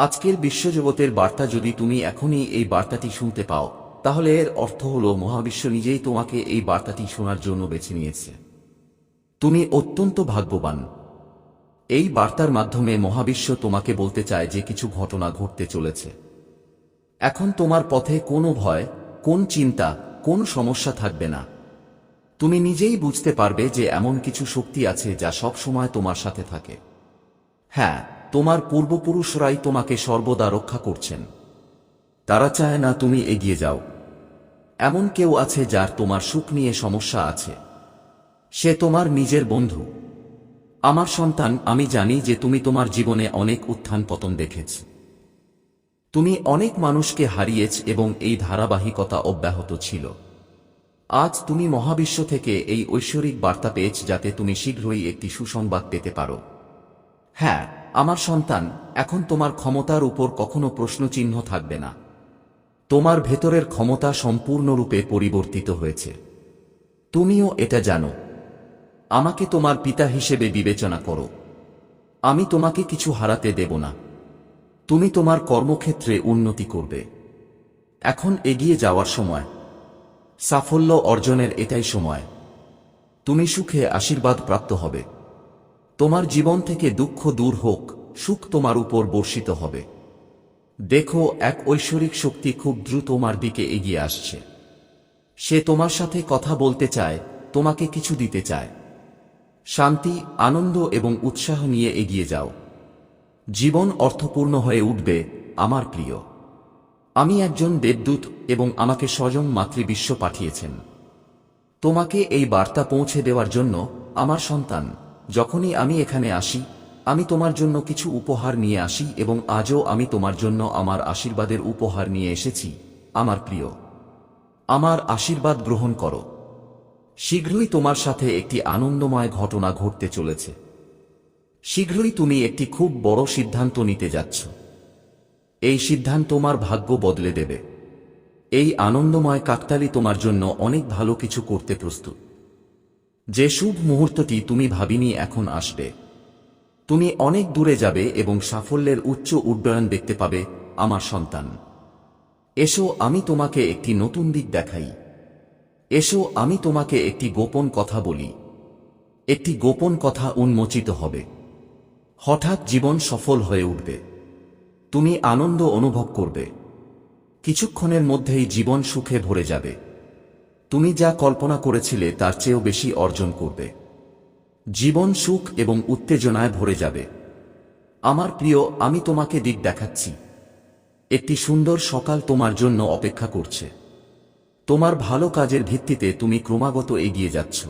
আজকের বিশ্বজগতের বার্তা যদি তুমি এখনই এই বার্তাটি শুনতে পাও, তাহলে এর অর্থ হল মহাবিশ্ব নিজেই তোমাকে এই বার্তাটি শোনার জন্য বেছে নিয়েছে। তুমি অত্যন্ত ভাগ্যবান। এই বার্তার মাধ্যমে মহাবিশ্ব তোমাকে বলতে চায় যে কিছু ঘটনা ঘটতে চলেছে। এখন তোমার পথে কোনো ভয়, কোন চিন্তা, কোন সমস্যা থাকবে না। তুমি নিজেই বুঝতে পারবে যে এমন কিছু শক্তি আছে যা সব সময় তোমার সাথে থাকে। হ্যাঁ তোমার পূর্বপুরুষরাই তোমাকে সর্বদা রক্ষা করছেন। তারা চায় না তুমি এগিয়ে যাও। এমন কেউ আছে যার তোমার সুখ নিয়ে সমস্যা আছে। সে তোমার নিজের বন্ধু। আমার সন্তান, আমি জানি যে তুমি তোমার জীবনে অনেক উত্থান পতন দেখেছ। তুমি অনেক মানুষকে হারিয়েছ এবং এই ধারাবাহিকতা অব্যাহত ছিল। আজ তুমি মহাবিশ্ব থেকে এই ঐশ্বরিক বার্তা পেয়েছ যাতে তুমি শীঘ্রই একটি সুসংবাদ পেতে পারো। হ্যাঁ আমার সন্তান, এখন তোমার ক্ষমতার উপর কখনো প্রশ্নচিহ্ন থাকবে না। তোমার ভেতরের ক্ষমতা সম্পূর্ণরূপে পরিবর্তিত হয়েছে। তুমিও এটা জানো। আমাকে তোমার পিতা হিসেবে বিবেচনা করো। আমি তোমাকে কিছু হারাতে দেব না। তুমি তোমার কর্মক্ষেত্রে উন্নতি করবে। এখন এগিয়ে যাওয়ার সময়। সাফল্য অর্জনের এটাই সময়। তুমি সুখে আশীর্বাদ প্রাপ্ত হবে। তোমার জীবন থেকে দুঃখ দূর হোক, সুখ তোমার উপর বর্ষিত হবে। দেখো, এক ঐশ্বরিক শক্তি খুব দ্রুত তোমার দিকে এগিয়ে আসছে। সে তোমার সাথে কথা বলতে চায়, তোমাকে কিছু দিতে চায়। শান্তি, আনন্দ এবং উৎসাহ নিয়ে এগিয়ে যাও। জীবন অর্থপূর্ণ হয়ে উঠবে, আমার প্রিয়। আমি একজন দেবদূত এবং আমাকে স্বজন মাতৃবিশ্ব পাঠিয়েছেন। তোমাকে এই বার্তা পৌঁছে দেওয়ার জন্য আমার সন্তান। যখনই আমি এখানে আসি, আমি তোমার জন্য কিছু উপহার নিয়ে আসি এবং আজও আমি তোমার জন্য আমার আশীর্বাদের উপহার নিয়ে এসেছি, আমার প্রিয়। আমার আশীর্বাদ গ্রহণ করো। শীঘ্রই তোমার সাথে একটি আনন্দময় ঘটনা ঘটতে চলেছে। শীঘ্রই তুমি একটি খুব বড় সিদ্ধান্ত নিতে যাচ্ছ। এই সিদ্ধান্ত তোমার ভাগ্য বদলে দেবে। এই আনন্দময় কাকতালি তোমার জন্য অনেক ভালো কিছু করতে প্রস্তুত। যে শুভ মুহূর্তটি তুমি ভাবিনি এখন আসবে। তুমি অনেক দূরে যাবে এবং সাফল্যের উচ্চ উড্ডয়ন দেখতে পাবে আমার সন্তান। এসো, আমি তোমাকে একটি নতুন দিক দেখাই। এসো, আমি তোমাকে একটি গোপন কথা বলি। একটি গোপন কথা উন্মোচিত হবে। হঠাৎ জীবন সফল হয়ে উঠবে। তুমি আনন্দ অনুভব করবে। কিছুক্ষণের মধ্যেই জীবন সুখে ভরে যাবে। তুমি যা কল্পনা করেছিলে তার চেয়েও বেশি অর্জন করবে। জীবন সুখ এবং উত্তেজনায় ভরে যাবে। আমার প্রিয়, আমি তোমাকে দিক দেখাচ্ছি। একটি সুন্দর সকাল তোমার জন্য অপেক্ষা করছে। তোমার ভালো কাজের ভিত্তিতে তুমি ক্রমাগত এগিয়ে যাচ্ছ।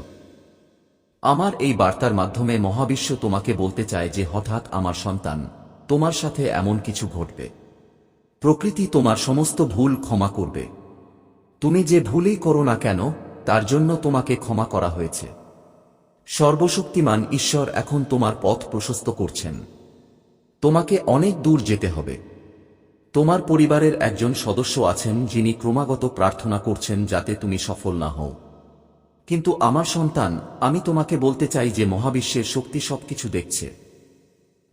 আমার এই বার্তার মাধ্যমে মহাবিশ্ব তোমাকে বলতে চায় যে হঠাৎ আমার সন্তান তোমার সাথে এমন কিছু ঘটবে। প্রকৃতি তোমার সমস্ত ভুল ক্ষমা করবে। তুমি যে ভুলই করো না কেন, তার জন্য তোমাকে ক্ষমা করা হয়েছে। সর্বশক্তিমান ঈশ্বর এখন তোমার পথ প্রশস্ত করছেন। তোমাকে অনেক দূর যেতে হবে। তোমার পরিবারের একজন সদস্য আছেন যিনি ক্রমাগত প্রার্থনা করছেন যাতে তুমি সফল না হও। কিন্তু আমার সন্তান, আমি তোমাকে বলতে চাই যে মহাবিশ্বের শক্তি সবকিছু দেখছে।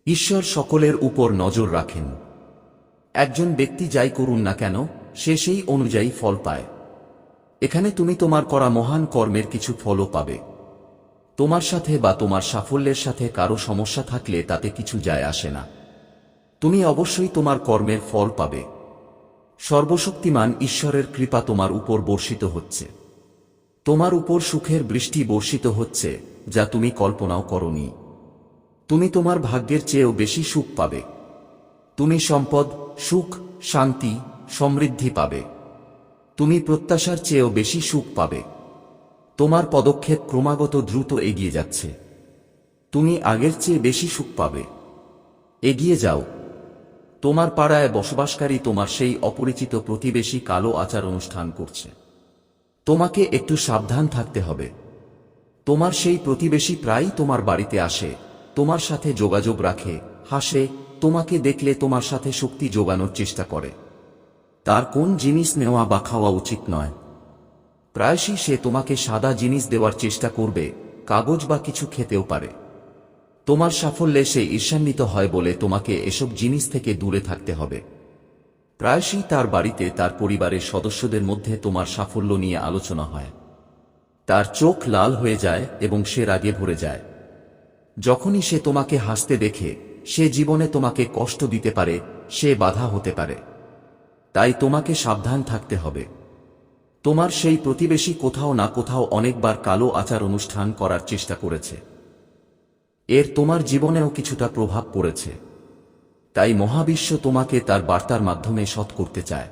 ঈশ্বর সকলের উপর নজর রাখেন। একজন ব্যক্তি যাই করুন না কেন, সে সেই অনুযায়ী ফল পায়। এখানে তুমি তোমার করা মহান কর্মের কিছু ফলও পাবে। তোমার সাথে বা তোমার সাফল্যের সাথে কারও সমস্যা থাকলে তাতে কিছু যায় আসে না। তুমি অবশ্যই তোমার কর্মের ফল পাবে। সর্বশক্তিমান ঈশ্বরের কৃপা তোমার উপর বর্ষিত হচ্ছে। তোমার উপর সুখের বৃষ্টি বর্ষিত হচ্ছে, যা তুমি কল্পনাও করনি। তুমি তোমার ভাগ্যের চেয়েও বেশি সুখ পাবে। তুমি সম্পদ, সুখ, শান্তি, সমৃদ্ধি পাবে। তুমি প্রত্যাশার চেয়েও বেশি সুখ পাবে। তোমার পদক্ষেপ ক্রমাগত দ্রুত এগিয়ে যাচ্ছে। তুমি আগের চেয়ে বেশি সুখ পাবে। এগিয়ে যাও। তোমার পাড়ায় বসবাসকারী তোমার সেই অপরিচিত প্রতিবেশী কালো আচার অনুষ্ঠান করছে। তোমাকে একটু সাবধান থাকতে হবে। তোমার সেই প্রতিবেশী প্রায়ই তোমার বাড়িতে আসে, তোমার সাথে যোগাযোগ রাখে, হাসে, তোমাকে দেখলে তোমার সাথে শক্তি যোগানোর চেষ্টা করে। তার কোন জিনিস নেওয়া বা খাওয়া উচিত নয়। প্রায়শই সে তোমাকে সাদা জিনিস দেওয়ার চেষ্টা করবে, কাগজ বা কিছু খেতেও পারে। তোমার সাফল্যে সে ঈর্ষান্বিত হয় বলে তোমাকে এসব জিনিস থেকে দূরে থাকতে হবে। প্রায়শই তার বাড়িতে তার পরিবারের সদস্যদের মধ্যে তোমার সাফল্য নিয়ে আলোচনা হয়। তার চোখ লাল হয়ে যায় এবং সে রাগে ভরে যায়। যখনই সে তোমাকে হাসতে দেখে, সে জীবনে তোমাকে কষ্ট দিতে পারে, সে বাধা হতে পারে। তাই তোমাকে সাবধান থাকতে হবে। তোমার সেই প্রতিবেশী কোথাও না কোথাও অনেকবার কালো আচার অনুষ্ঠান করার চেষ্টা করেছে। এর তোমার জীবনেও কিছুটা প্রভাব পড়েছে। তাই মহাবিশ্ব তোমাকে তার বার্তার মাধ্যমে সৎ করতে চায়।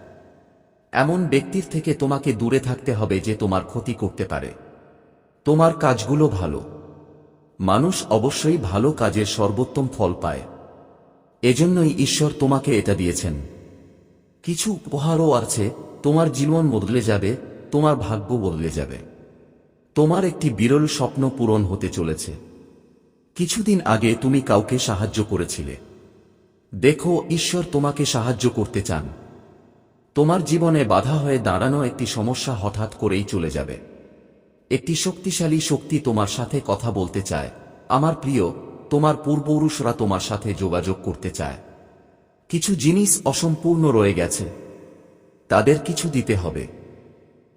এমন ব্যক্তির থেকে তোমাকে দূরে থাকতে হবে যে তোমার ক্ষতি করতে পারে। তোমার কাজগুলো ভালো। মানুষ অবশ্যই ভালো কাজের সর্বোত্তম ফল পায়। এজন্যই ঈশ্বর তোমাকে এটা দিয়েছেন। কিছু উপহারও আছে, তোমার জীবন বদলে যাবে, তোমার ভাগ্য বদলে যাবে। তোমার একটি বিরল স্বপ্ন পূরণ হতে চলেছে। কিছুদিন আগে তুমি কাউকে সাহায্য করেছিলে। দেখো, ঈশ্বর তোমাকে সাহায্য করতে চান। তোমার জীবনে বাধা হয়ে দাঁড়ানো একটি সমস্যা হঠাৎ করেই চলে যাবে। একটি শক্তিশালী শক্তি তোমার সাথে কথা বলতে চায়। আমার প্রিয়, তোমার পূর্বপুরুষরা তোমার সাথে যোগাযোগ করতে চায়। কিছু জিনিস অসম্পূর্ণ রয়ে গেছে। তাদের কিছু দিতে হবে।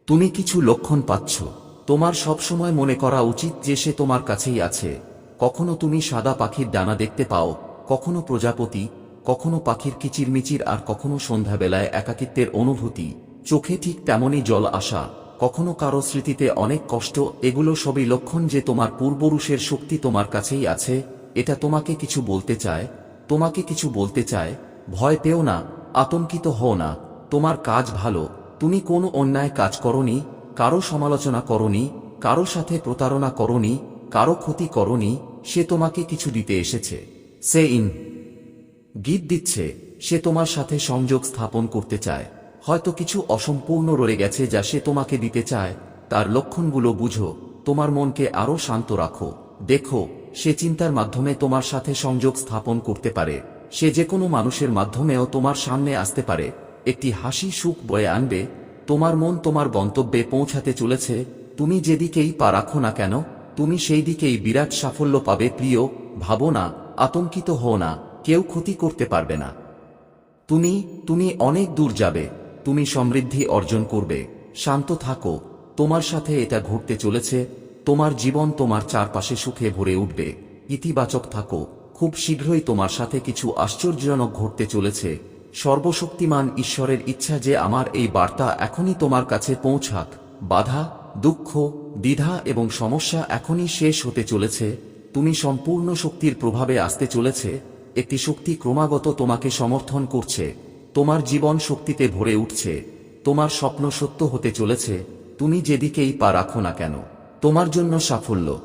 তুমি কিছু লক্ষণ পাচ্ছ। তোমার সবসময় মনে করা উচিত যে সে তোমার কাছেই আছে। কখনো তুমি সাদা পাখির ডানা দেখতে পাও, কখনো প্রজাপতি, কখনো পাখির কিচিরমিচির আর কখনো সন্ধ্যাবেলায় একাকিত্বের অনুভূতি। চোখে ঠিক তেমনই জল আসা, কখনো কারও স্মৃতিতে অনেক কষ্ট, এগুলো সবই লক্ষণ যে তোমার পূর্বপুরুষের শক্তি তোমার কাছেই আছে, এটা তোমাকে কিছু বলতে চায়, তোমাকে কিছু বলতে চায় ভয় পেও না, আতঙ্কিত হও না, তোমার কাজ ভালো, তুমি কোনো অন্যায় কাজ করনি, কারও সমালোচনা করনি, কারও সাথে প্রতারণা করনি, কারও ক্ষতি করনি, সে তোমাকে কিছু দিতে এসেছে। সে ইন গীত দিচ্ছে, সে তোমার সাথে সংযোগ স্থাপন করতে চায়, হয়তো কিছু অসম্পূর্ণ রয়ে গেছে যা সে তোমাকে দিতে চায়, তার লক্ষণগুলো বুঝো, তোমার মনকে আরও শান্ত রাখো, দেখো, সে চিন্তার মাধ্যমে তোমার সাথে সংযোগ স্থাপন করতে পারে। সে যে কোনো মানুষের মাধ্যমেও তোমার সামনে আসতে পারে। একটি হাসি সুখ বয়ে আনবে। তোমার মন তোমার গন্তব্যে পৌঁছাতে চলেছে। তুমি যেদিকেই পা রাখো না কেন, তুমি সেই দিকেই বিরাট সাফল্য পাবে। প্রিয়, ভাবো না, আতঙ্কিত হও না, কেউ ক্ষতি করতে পারবে না। তুমি তুমি অনেক দূর যাবে। তুমি সমৃদ্ধি অর্জন করবে। শান্ত থাকো। তোমার সাথে এটা ঘটতে চলেছে। তোমার জীবন তোমার চারপাশে সুখে ভরে উঠবে। ইতিবাচক থাকো। খুব শীঘ্রই তোমার সাথে কিছু আশ্চর্যজনক ঘটতে চলেছে। সর্বশক্তিমান ঈশ্বরের ইচ্ছা যে আমার এই বার্তা এখনই তোমার কাছে পৌঁছাক। বাধা, দুঃখ, দ্বিধা এবং সমস্যা এখনই শেষ হতে চলেছে। তুমি সম্পূর্ণ শক্তির প্রভাবে আসতে চলেছে। একটি শক্তি ক্রমাগত তোমাকে সমর্থন করছে। তোমার জীবন শক্তিতে ভরে উঠছে। তোমার স্বপ্ন সত্য হতে চলেছে। তুমি যেদিকেই পা রাখো না কেন, তোমার জন্য সাফল্য।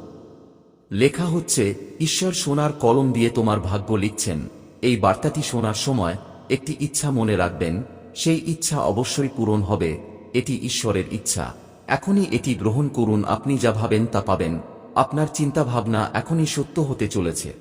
লেখা হচ্ছে, ঈশ্বর সোনার কলম দিয়ে তোমার ভাগ্য লিখছেন। এই বার্তাটি শোনার সময় একটি ইচ্ছা মনে রাখবেন, সেই ইচ্ছা অবশ্যই পূরণ হবে, এটি ঈশ্বরের ইচ্ছা। এখনই এটি গ্রহণ করুন, আপনি যা ভাবেন তা পাবেন। আপনার চিন্তা ভাবনা এখনই সত্য হতে চলেছে।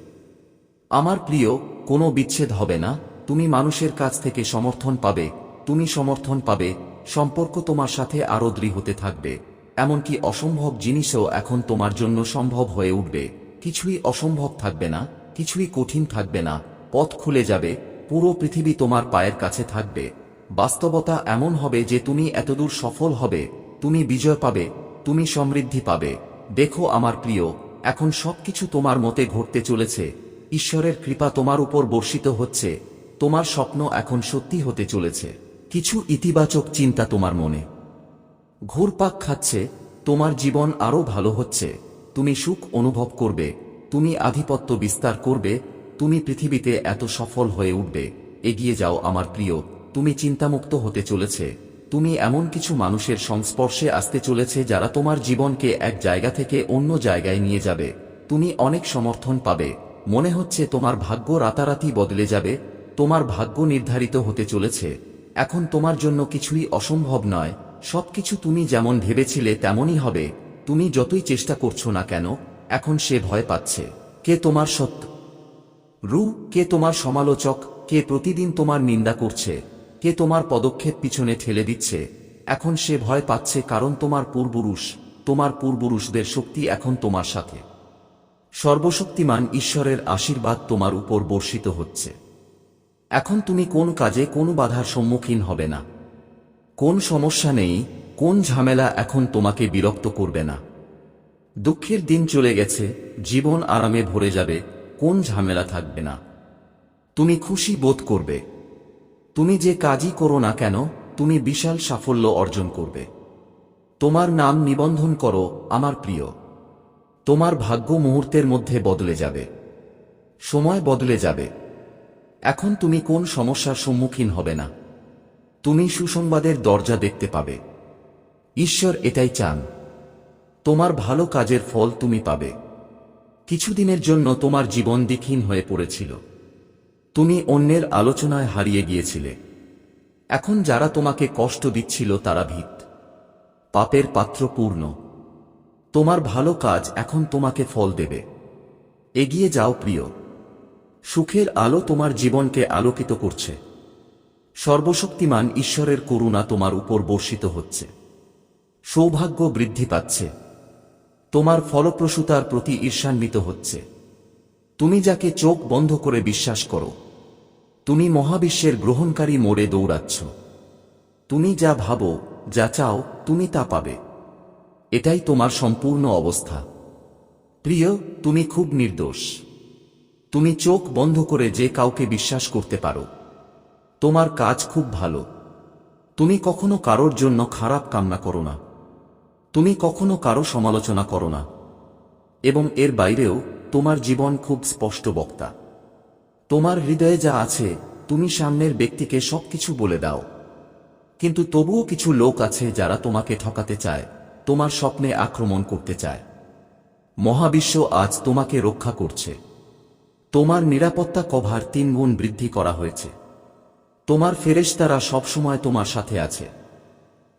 আমার প্রিয়, কোনো বিচ্ছেদ হবে না, তুমি মানুষের কাছ থেকে সমর্থন পাবে, তুমি সমর্থন পাবে, সম্পর্ক তোমার সাথে আরও দৃঢ় হতে থাকবে। এমনকি অসম্ভব জিনিসও এখন তোমার জন্য সম্ভব হয়ে উঠবে। কিছুই অসম্ভব থাকবে না, কিছুই কঠিন থাকবে না, পথ খুলে যাবে, পুরো পৃথিবী তোমার পায়ের কাছে থাকবে। বাস্তবতা এমন হবে যে তুমি এতদূর সফল হবে, তুমি বিজয় পাবে, তুমি সমৃদ্ধি পাবে। দেখো আমার প্রিয়, এখন সবকিছু তোমার মতে ঘটতে চলেছে। ঈশ্বরের কৃপা তোমার উপর বর্ষিত হচ্ছে, তোমার স্বপ্ন এখন সত্যি হতে চলেছে। কিছু ইতিবাচক চিন্তা তোমার মনে। ঘুরপাক খাচ্ছে, তোমার জীবন আরও ভালো হচ্ছে। তুমি সুখ অনুভব করবে, তুমি আধিপত্য বিস্তার করবে, তুমি পৃথিবীতে এত সফল হয়ে উঠবে। এগিয়ে যাও আমার প্রিয়, তুমি চিন্তামুক্ত হতে চলেছে। তুমি এমন কিছু মানুষের সংস্পর্শে আসতে চলেছে যারা তোমার জীবনকে এক জায়গা থেকে অন্য জায়গায় নিয়ে যাবে। তুমি অনেক সমর্থন পাবে। মনে হচ্ছে তোমার ভাগ্য রাতারাতি বদলে যাবে, তোমার ভাগ্য নির্ধারিত হতে চলেছে। এখন তোমার জন্য কিছুই অসম্ভব নয় সবকিছু তুমি যেমন ভেবেছিলে তেমনই হবে, তুমি যতই চেষ্টা করছ না কেন, এখন সে ভয় পাচ্ছে। কে তোমার সত্য? রু, কে তোমার সমালোচক? কে প্রতিদিন তোমার নিন্দা করছে? কে তোমার পদক্ষেপ পিছনে ঠেলে দিচ্ছে? এখন সে ভয় পাচ্ছে কারণ তোমার পূর্বপুরুষ, তোমার পূর্বপুরুষদের শক্তি এখন তোমার সাথে। সর্বশক্তিমান ঈশ্বরের আশীর্বাদ তোমার উপর বর্ষিত হচ্ছে। এখন তুমি কোন কাজে কোন বাধার সম্মুখীন হবে না। কোন সমস্যা নেই, কোন ঝামেলা এখন তোমাকে বিরক্ত করবে না। দুঃখের দিন চলে গেছে, জীবন আরামে ভরে যাবে, কোন ঝামেলা থাকবে না। তুমি খুশি বোধ করবে। তুমি যে কাজই করো না কেন, তুমি বিশাল সাফল্য অর্জন করবে। তোমার নাম নিবন্ধন করো, আমার প্রিয়। তোমার ভাগ্য মুহূর্তের মধ্যে বদলে যাবে। সময় বদলে যাবে। এখন তুমি কোন সমস্যার সম্মুখীন হবে না। তুমি সুসংবাদের দরজা দেখতে পাবে। ঈশ্বর এটাই চান। তোমার ভালো কাজের ফল তুমি পাবে। কিছুদিনের জন্য তোমার জীবন দিকহীন হয়ে পড়েছিল। তুমি অন্যের আলোচনায় হারিয়ে গিয়েছিলে। এখন যারা তোমাকে কষ্ট দিচ্ছিল তারা ভিত। পাপের পাত্র পূর্ণ। তোমার ভালো কাজ এখন তোমাকে ফল দেবে। এগিয়ে যাও প্রিয়। সুখের আলো তোমার জীবনকে আলোকিত করছে। সর্বশক্তিমান ঈশ্বরের করুণা তোমার উপর বর্ষিত হচ্ছে। সৌভাগ্য বৃদ্ধি পাচ্ছে। তোমার ফলপ্রসূতার প্রতি ঈর্ষান্বিত হচ্ছে। তুমি যাকে চোখ বন্ধ করে বিশ্বাস করো। তুমি মহাবিশ্বের গ্রহণকারী মোড়ে দৌড়াচ্ছ। তুমি যা ভাবো, যা চাও, তুমি তা পাবে। এটাই তোমার সম্পূর্ণ অবস্থা। প্রিয়, তুমি খুব নির্দোষ। তুমি চোখ বন্ধ করে যে কাউকে বিশ্বাস করতে পারো। তোমার কাজ খুব ভালো। তুমি কখনো কারোর জন্য খারাপ কামনা করো না। তুমি কখনো কারও সমালোচনা করো না। এবং এর বাইরেও তোমার জীবন খুব স্পষ্ট বক্তা। তোমার হৃদয়ে যা আছে, তুমি সামনের ব্যক্তিকে সবকিছু বলে দাও। কিন্তু তবুও কিছু লোক আছে যারা তোমাকে ঠকাতে চায়, তোমার স্বপ্নে আক্রমণ করতে চায়। মহাবিশ্ব আজ তোমাকে রক্ষা করছে। তোমার নিরাপত্তা কভার তিন গুণ বৃদ্ধি করা হয়েছে। তোমার ফেরেশতারা সবসময় তোমার সাথে আছে।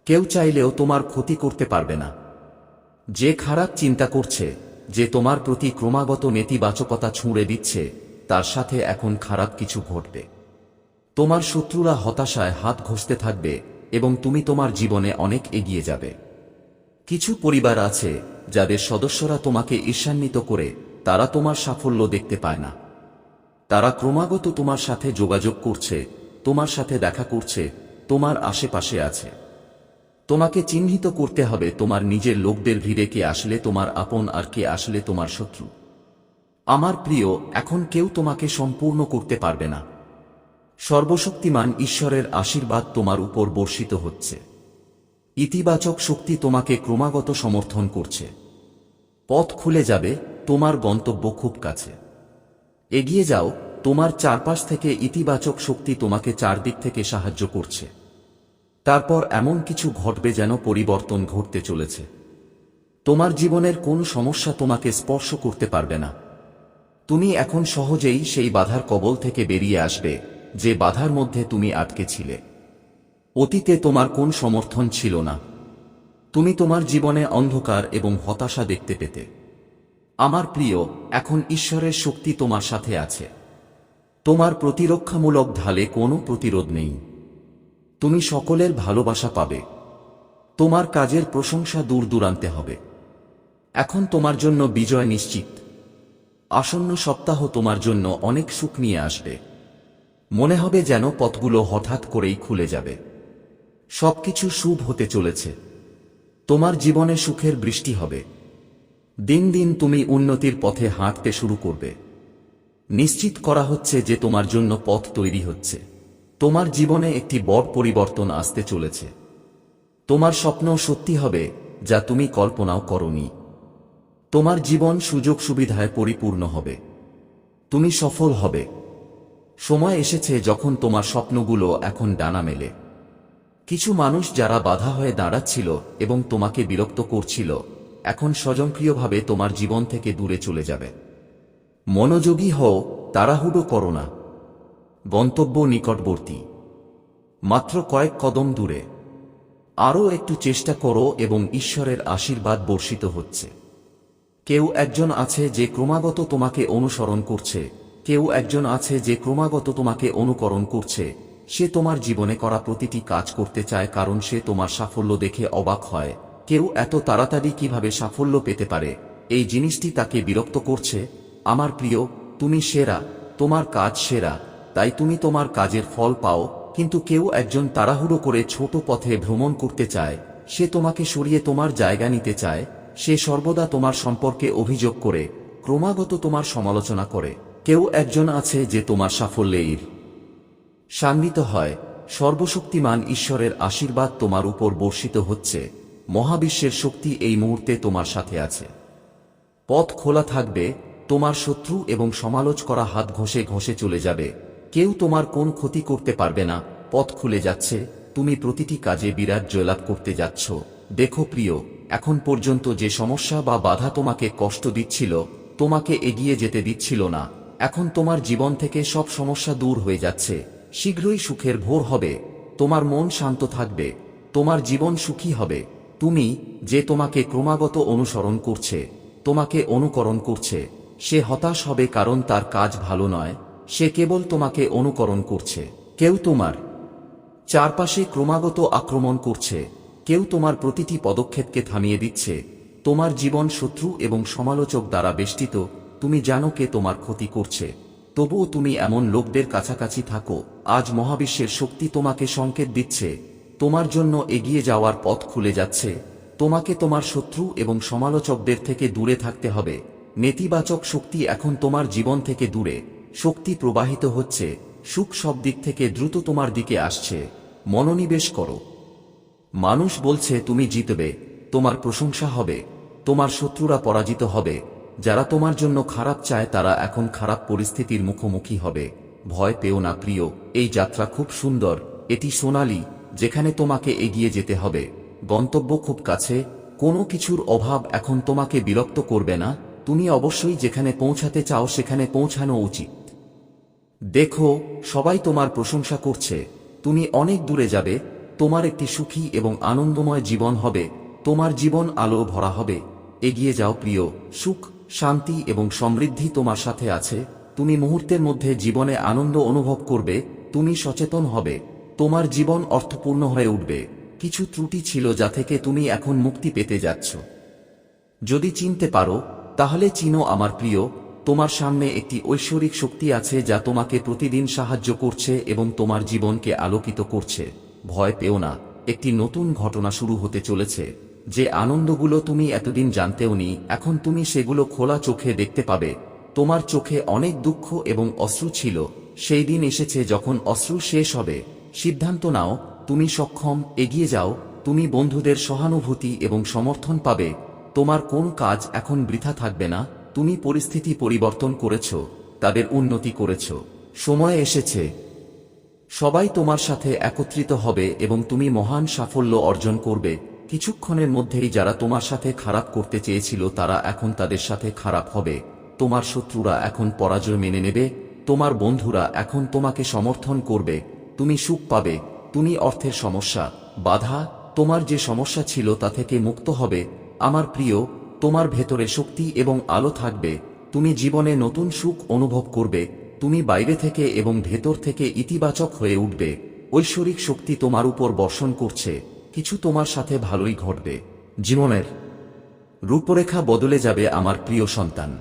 কেউ চাইলেও তোমার ক্ষতি করতে পারবে না। যে খারাপ চিন্তা করছে, যে তোমার প্রতি ক্রমাগত নেতিবাচকতা ছুঁড়ে দিচ্ছে, তার সাথে এখন খারাপ কিছু ঘটবে। তোমার শত্রুরা হতাশায় হাত ঘষতে থাকবে এবং তুমি তোমার জীবনে অনেক এগিয়ে যাবে। কিছু পরিবার আছে, যাদের সদস্যরা তোমাকে ঈর্ষান্বিত করে, তারা তোমার সাফল্য দেখতে পায় না। তারা ক্রমাগত তোমার সাথে যোগাযোগ করছে তোমার সাথে দেখা করছে, তোমার আশেপাশে আছে। তোমাকে চিহ্নিত করতে হবে তোমার নিজের লোকদের ভিড়ে কে আসলে তোমার আপন আর কে আসলে তোমার শত্রু। আমার প্রিয়, এখন কেউ তোমাকে সম্পূর্ণ করতে পারবে না। সর্বশক্তিমান ঈশ্বরের আশীর্বাদ তোমার উপর বর্ষিত হচ্ছে। ইতিবাচক শক্তি তোমাকে ক্রমাগত সমর্থন করছে। পথ খুলে যাবে, তোমার গন্তব্য খুব কাছে। এগিয়ে যাও তোমার চারপাশ থেকে ইতিবাচক শক্তি তোমাকে চারদিক থেকে সাহায্য করছে। তারপর এমন কিছু ঘটবে যেন পরিবর্তন ঘটতে চলেছে। তোমার জীবনের কোন সমস্যা তোমাকে স্পর্শ করতে পারবে না। তুমি এখন সহজেই সেই বাধার কবল থেকে বেরিয়ে আসবে, যে বাধার মধ্যে তুমি আটকে ছিলে। অতীতে তোমার কোন সমর্থন ছিল না। তুমি তোমার জীবনে অন্ধকার এবং হতাশা দেখতে পেতে। আমার প্রিয়, এখন ঈশ্বরের শক্তি তোমার সাথে আছে। তোমার প্রতিরক্ষামূলক ঢালে কোনো প্রতিরোধ নেই। তুমি সকলের ভালোবাসা পাবে। তোমার কাজের প্রশংসা দূর দূরান্তে হবে। এখন তোমার জন্য বিজয় নিশ্চিত। আসন্ন সপ্তাহ তোমার জন্য অনেক সুখ নিয়ে আসবে। মনে হবে যেন পথগুলো হঠাৎ করেই খুলে যাবে। সবকিছু শুভ হতে চলেছে। তোমার জীবনে সুখের বৃষ্টি হবে। দিন দিন তুমি উন্নতির পথে হাঁটতে শুরু করবে। নিশ্চিত করা হচ্ছে যে তোমার জন্য পথ তৈরি হচ্ছে। তোমার জীবনে একটি বড় পরিবর্তন আসতে চলেছে। তোমার স্বপ্ন সত্যি হবে, যা তুমি কল্পনাও করনি। তোমার জীবন সুযোগ সুবিধায় পরিপূর্ণ হবে। তুমি সফল হবে। সময় এসেছে যখন তোমার স্বপ্নগুলো এখন ডানা মেলে। কিছু মানুষ যারা বাধা হয়ে দাঁড়াচ্ছিল এবং তোমাকে বিরক্ত করছিল, এখন স্বয়ংক্রিয়ভাবে তোমার জীবন থেকে দূরে চলে যাবে। মনোযোগী হও, তাড়াহুড়ো করো না। গন্তব্য নিকটবর্তী। মাত্র কয়েক কদম দূরে। আরও একটু চেষ্টা করো এবং ঈশ্বরের আশীর্বাদ বর্ষিত হচ্ছে। কেউ একজন আছে যে ক্রমাগত তোমাকে অনুসরণ করছে। কেউ একজন আছে যে ক্রমাগত তোমাকে অনুকরণ করছে। সে তোমার জীবনে করা প্রতিটি কাজ করতে চায় কারণ সে তোমার সাফল্য দেখে অবাক হয়। কেউ এত তাড়াতাড়ি কীভাবে সাফল্য পেতে পারে? এই জিনিসটি তাকে বিরক্ত করছে। আমার প্রিয়, তুমি সেরা, তোমার কাজ সেরা, তাই তুমি তোমার কাজের ফল পাও, কিন্তু কেউ একজন তাড়াহুড়ো করে ছোট পথে ভ্রমণ করতে চায়, সে তোমাকে সরিয়ে তোমার জায়গা নিতে চায়, সে সর্বদা তোমার সম্পর্কে অভিযোগ করে, ক্রমাগত তোমার সমালোচনা করে, কেউ একজন আছে যে তোমার সাফল্যের সান্বিত হয়, সর্বশক্তিমান ঈশ্বরের আশীর্বাদ তোমার উপর বর্ষিত হচ্ছে, মহাবিশ্বের শক্তি এই মুহূর্তে তোমার সাথে আছে। পথ খোলা থাকবে তোমার শত্রু এবং সমালোচ করা হাত ঘষে ঘষে চলে যাবে। কেউ তোমার কোন ক্ষতি করতে পারবে না। পথ খুলে যাচ্ছে। তুমি প্রতিটি কাজে বিরাট জয়লাভ করতে যাচ্ছ। দেখো প্রিয়, এখন পর্যন্ত যে সমস্যা বা বাধা তোমাকে কষ্ট দিচ্ছিল, তোমাকে এগিয়ে যেতে দিচ্ছিল না। এখন তোমার জীবন থেকে সব সমস্যা দূর হয়ে যাচ্ছে। শীঘ্রই সুখের ভোর হবে। তোমার মন শান্ত থাকবে। তোমার জীবন সুখী হবে। তুমি, যে তোমাকে ক্রমাগত অনুসরণ করছে, তোমাকে অনুকরণ করছে। সে হতাশ হবে কারণ তার কাজ ভালো নয়, সে কেবল তোমাকে অনুকরণ করছে। কেউ তোমার চারপাশে ক্রমাগত আক্রমণ করছে, কেউ তোমার প্রতিটি পদক্ষেপকে থামিয়ে দিচ্ছে। তোমার জীবন শত্রু এবং সমালোচক দ্বারা বেষ্টিত, তুমি জানো কে তোমার ক্ষতি করছে। তবুও তুমি এমন লোকদের কাছাকাছি থাকো, আজ মহাবিশ্বের শক্তি তোমাকে সংকেত দিচ্ছে। তোমার জন্য এগিয়ে যাওয়ার পথ খুলে যাচ্ছে। তোমাকে তোমার শত্রু এবং সমালোচকদের থেকে দূরে থাকতে হবে। নেতিবাচক শক্তি এখন তোমার জীবন থেকে দূরে। শক্তি প্রবাহিত হচ্ছে, সুখ সব দিক থেকে দ্রুত তোমার দিকে আসছে। মনোনিবেশ করো। মানুষ বলছে, তুমি জিতবে, তোমার প্রশংসা হবে, তোমার শত্রুরা পরাজিত হবে। যারা তোমার জন্য খারাপ চায়, তারা এখন খারাপ পরিস্থিতির মুখোমুখি হবে। ভয় পেও না প্রিয়, এই যাত্রা খুব সুন্দর। এটি সোনালি, যেখানে তোমাকে এগিয়ে যেতে হবে। গন্তব্য খুব কাছে, কোনো কিছুর অভাব এখন তোমাকে বিরক্ত করবে না? তুমি অবশ্যই যেখানে পৌঁছাতে চাও সেখানে পৌঁছানো উচিত। দেখো, সবাই তোমার প্রশংসা করছে। তুমি অনেক দূরে যাবে, তোমার একটি সুখী এবং আনন্দময় জীবন হবে, তোমার জীবন আলো ভরা হবে। এগিয়ে যাও প্রিয়, সুখ, শান্তি এবং সমৃদ্ধি তোমার সাথে আছে। তুমি মুহূর্তের মধ্যে জীবনে আনন্দ অনুভব করবে, তুমি সচেতন হবে, তোমার জীবন অর্থপূর্ণ হয়ে উঠবে। কিছু ত্রুটি ছিল যা থেকে তুমি এখন মুক্তি পেতে যাচ্ছ। যদি চিনতে পারো তাহলে চিনো আমার প্রিয়, তোমার সামনে একটি ঐশ্বরিক শক্তি আছে যা তোমাকে প্রতিদিন সাহায্য করছে এবং তোমার জীবনকে আলোকিত করছে। ভয় পেও না, একটি নতুন ঘটনা শুরু হতে চলেছে। যে আনন্দগুলো তুমি এতদিন জানতেও নি, এখন তুমি সেগুলো খোলা চোখে দেখতে পাবে। তোমার চোখে অনেক দুঃখ এবং অশ্রু ছিল, সেই দিন এসেছে যখন অশ্রু শেষ হবে। সিদ্ধান্ত নাও, তুমি সক্ষম, এগিয়ে যাও, তুমি বন্ধুদের সহানুভূতি এবং সমর্থন পাবে। তোমার কোন কাজ এখন বৃথা থাকবে না? তুমি পরিস্থিতি পরিবর্তন করেছ, তাদের উন্নতি করেছ। সময় এসেছে। সবাই তোমার সাথে একত্রিত হবে এবং তুমি মহান সাফল্য অর্জন করবে। কিছুক্ষণের মধ্যেই যারা তোমার সাথে খারাপ করতে চেয়েছিল, তারা এখন তাদের সাথে খারাপ হবে। তোমার শত্রুরা এখন পরাজয় মেনে নেবে। তোমার বন্ধুরা এখন তোমাকে সমর্থন করবে। তুমি সুখ পাবে। তুমি অর্থের সমস্যা, বাধা। তোমার যে সমস্যা ছিল তা থেকে মুক্ত হবে। আমার প্রিয়, তোমার ভেতরে শক্তি এবং আলো থাকবে, তুমি জীবনে নতুন সুখ অনুভব করবে, তুমি বাইরে থেকে এবং ভেতর থেকে ইতিবাচক হয়ে উঠবে, ঐশ্বরিক শক্তি তোমার উপর বর্ষণ করছে, কিছু তোমার সাথে ভালোই ঘটবে। জীবনের রূপরেখা বদলে যাবে আমার প্রিয় সন্তান।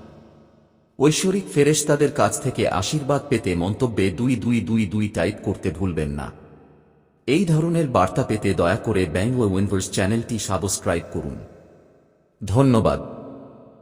ঐশ্বরিক ফেরেশতাদের কাছ থেকে আশীর্বাদ পেতে মন্তব্যে দুই দুই দুই দুই টাইপ করতে ভুলবেন না। এই ধরনের বার্তা পেতে দয়া করে ব্যাঙ্গ উইনভার্স চ্যানেলটি সাবস্ক্রাইব করুন। ধন্যবাদ।